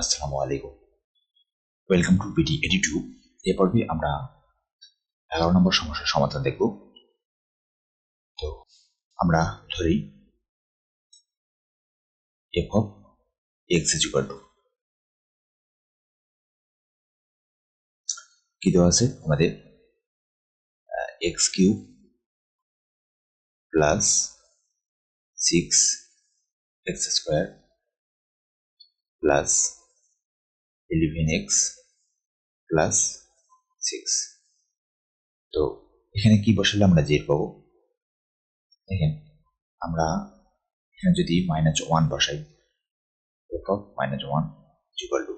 আসসালামু আলাইকুম। Welcome to P T E D two এ পর্বে আমরা এগারো নম্বর সমস্যার সমাধান দেখব। তো আমরা ধরি F of X is equal to কি দেওয়া আছে? আমাদের X cube plus six X square plus eleven X plus six তো এখানে কি বসালে আমরা জেড পাবো? দেখেন, আমরা এখানে যদি মাইনাস ওয়ান বসাই of minus one equal to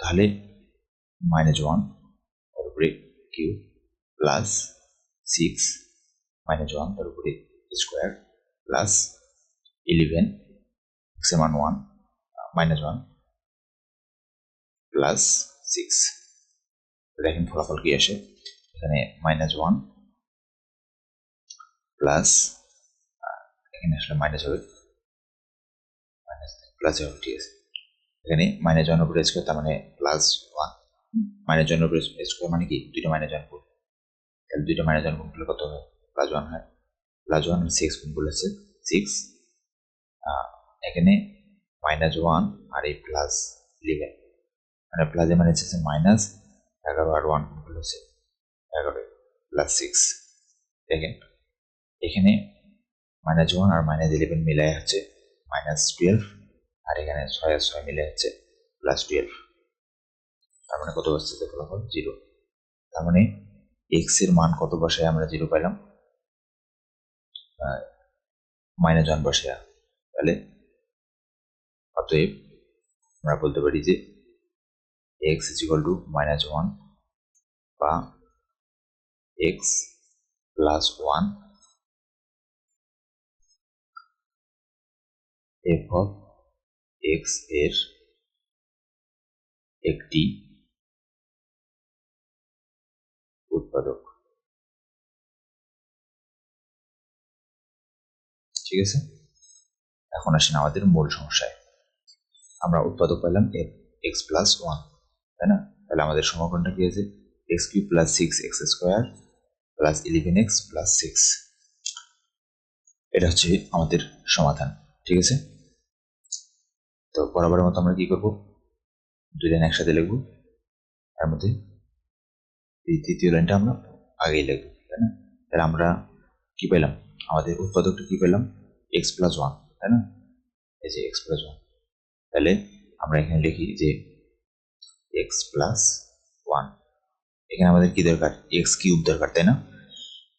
তাহলে মাইনাস ওয়ান তার উপরে cube plus six minus one তার উপরে স্কোয়ার প্লাস ইলেভেন এক্স মান one minus one plus six দেখেন ফলাফল কি আসে? এখানে মাইনাস ওয়ান প্লাস এখানে আসলে মাইনাস হবে। মাইনাস প্লাস হবে, ঠিক আছে। এখানে মাইনাস ওয়ান উপরে স্কোয়ার তার মানে প্লাস ওয়ান মাইনাস ওয়ান উপরে স্কোয়ার মানে কি? দুইটা মাইনাস ওয়ান গুণ। তাহলে দুইটা মাইনাস ওয়ান গুণ করলে কত হয়? প্লাস ওয়ান হয়। প্লাস ওয়ান সিক্স গুণ বলেছে। সিক্স এখানে মাইনাস ওয়ান আর এই প্লাস ইলেভেন মানে প্লাসে মানে হচ্ছে মাইনাস এগারো আর ওয়ান গুণ হচ্ছে এগারো প্লাস সিক্স দেখেন, এখানে মাইনাস ওয়ান আর মাইনাস ইলেভেন মিলাই হচ্ছে মাইনাস টুয়েলভ আর এখানে ছয় আর ছয় মিলে হচ্ছে প্লাস টুয়েলভ তার মানে কত বসছে? ফলাফল জিরো তার মানে এক্সের মান কত বসায় আমরা জিরো পেলাম? মাইনাস ওয়ান বসায়। তাহলে অতএব আমরা বলতে পারি যে x is equal to minus one বা x plus one f of এক্সের একটি উৎপাদক। ঠিক আছে? এখন আসেন আমাদের মূল সমস্যায়। আমরা উৎপাদক পেলাম এক্স প্লাস ওয়ান তাই না তাহলে আমাদের সমীকরণটা কি আছে? X cube plus six x square plus eleven x plus six এটা হচ্ছে আমাদের সমাধান, ঠিক আছে? তো বরাবরের মতো আমরা কি করব? দুই লাইন একসাথে লিখব। তার মধ্যে এই তৃতীয় লাইনটা আমরা আগেই লিখব তাই না তাহলে আমরা কি পেলাম? আমাদের উৎপাদকটা কি পেলাম? এক্স প্লাস ওয়ান তাই না এই যে এক্স প্লাস ওয়ান তাহলে আমরা এখানে লিখি যে এক্স প্লাস ওয়ান এখানে আমাদের কি দরকার? এক্স কিউব দরকার, তাই না?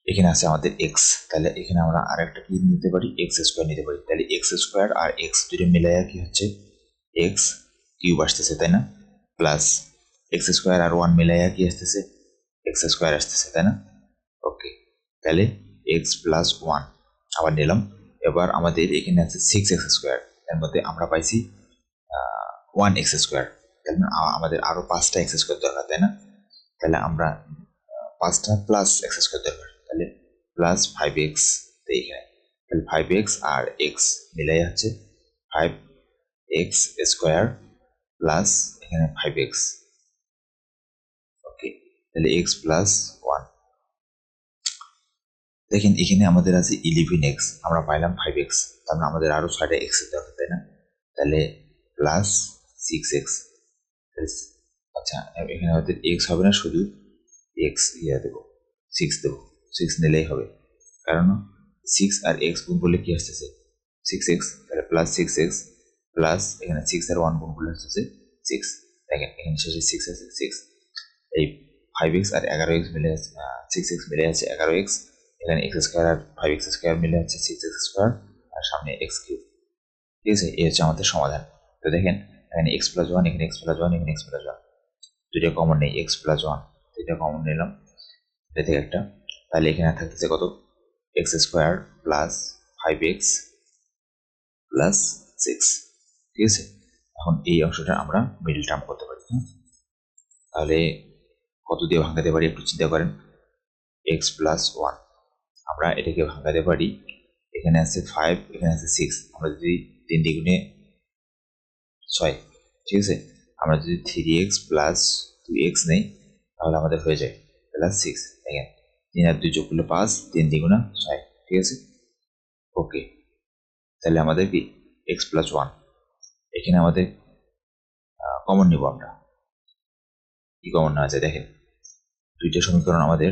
এখানে আছে আমাদের এক্স তাহলে এখানে আমরা আর একটা কি নিতে পারি? এক্স স্কোয়ার নিতে পারি। তাহলে এক্স স্কোয়ার আর এক্স দুটো মিলাইয়া কি হচ্ছে? এক্স কিউব আসতেছে, তাই না? প্লাস এক্স স্কোয়ার আর ওয়ান মিলাইয়া কি আসতেছে? এক্স স্কোয়ার আসতেছে, তাই না? ওকে তাহলে এক্স প্লাস ওয়ান আবার নিলাম। এবার আমাদের এখানে আছে সিক্স এক্স স্কোয়ার এর মধ্যে আমরা পাইছি ওয়ান এক্স স্কোয়ার তাহলে আমাদের আরও পাঁচটা এক্স স্কোয়ার দরকার তাই না? তাহলে আমরা পাঁচটা প্লাস এক্স স্কোয়ার দরকার তাহলে প্লাস ফাইভ এক্স এইখানে তাহলে ফাইভ এক্স আর এক্স মিলাই হচ্ছে ফাইভ এক্স স্কোয়ার প্লাস এখানে ফাইভ এক্স ওকে তাহলে এক্স প্লাস ওয়ান দেখেন, এখানে আমাদের আছে ইলেভেন এক্স আমরা পাইলাম ফাইভ এক্স তার মানে আমাদের আরও ছয়টা এক্স দরকার তাই না? তাহলে প্লাস সিক্স এক্স আচ্ছা এখানে আমাদের এক্স হবে না, শুধু এক্স ইয়ে দেবো সিক্স দেবো সিক্স নিলেই হবে। কারণ সিক্স আর এক্স গুণ করলে কি আসতেছে? সিক্স এক্স তাহলে প্লাস সিক্স এক্স প্লাস এখানে সিক্স আর ওয়ান গুণ করলে আসতেছে সিক্স দেখেন, এখানে শেষে সিক্স আছে সিক্স এই ফাইভ এক্স আর এগারো এক্স মিলে আছে সিক্স এক্স মিলে আছে এগারো এক্স এখানে এক্স স্কোয়ার আর ফাইভ এক্স স্কোয়ার মিলে হচ্ছে সিক্স এক্স স্কোয়ার আর সামনে এক্স কিউব ঠিক আছে, এই হচ্ছে আমাদের সমাধান। তো দেখেন এখানে এক্স প্লাস ওয়ান এখানে এক্স প্লাস ওয়ান এখানে এক্স প্লাস ওয়ান দুইটা কমন নেই এক্স প্লাস ওয়ান দুইটা কমন নিলাম। এটা থেকে একটা। তাহলে এখানে থাকতেছে কত? X square plus five x plus six ঠিক আছে? এখন এই অংশটা আমরা মিডল টার্ম করতে পারি হ্যাঁ? তাহলে কত দিয়ে ভাঙাতে পারি একটু চিন্তা করেন? এক্স প্লাস ওয়ান আমরা এটাকে ভাঙাতে পারি। এখানে আছে ফাইভ এখানে আছে সিক্স আমরা যদি তিন দ্বিগুণে ছয় ঠিক আছে? আমরা যদি three x plus two x নেই, তাহলে আমাদের হয়ে যায় প্লাস সিক্স দেখেন, তিন আর দুই যোগ করলে পাঁচ, তিন দ্বিগুণা ছয় ঠিক আছে? ওকে তাহলে আমাদের কি? এক্স প্লাস ওয়ান এখানে আমাদের কমন নিব আমরা। কি কমন যায়? দেখেন, দুইটা সমীকরণ আমাদের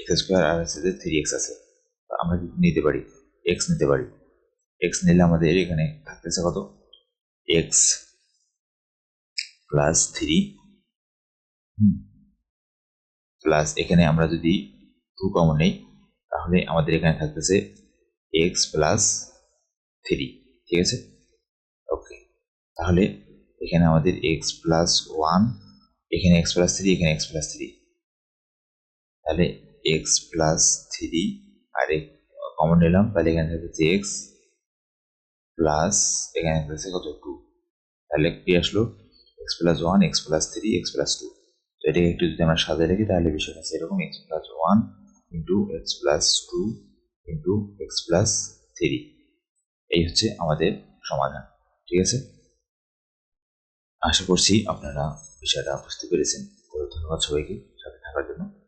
এক্স স্কোয়ার আর আছে থ্রি এক্স আছে। আমরা নিতে পারি? এক্স নিতে পারি। এক্স নিলে আমাদের এখানে থাকতেছে কত? এক্স প্লাস থ্রি প্লাস এখানে আমরা যদি টু কমন নেই তাহলে আমাদের এখানে থাকতেছে এক্স প্লাস থ্রি ঠিক আছে? ওকে তাহলে এখানে আমাদের এক্স প্লাস ওয়ান এখানে এক্স প্লাস থ্রি এখানে এক্স প্লাস থ্রি তাহলে এক্স প্লাস থ্রি আর কমন নিলাম তাহলে এখানে থাকতেছে এক্স প্লাস এখানে থাকতেছে কত টু তাহলে কি আসলো x plus one x plus three x plus two তো এটাকে একটু যদি আমরা সাজিয়ে রাখি তাহলে বিষয়টা আছে এরকম x plus one into x plus two into x plus three এই হচ্ছে আমাদের সমাধান, ঠিক আছে? আশা করছি আপনারা বিষয়টা বুঝতে পেরেছেন। ধন্যবাদ সবাইকে সাথে থাকার জন্য।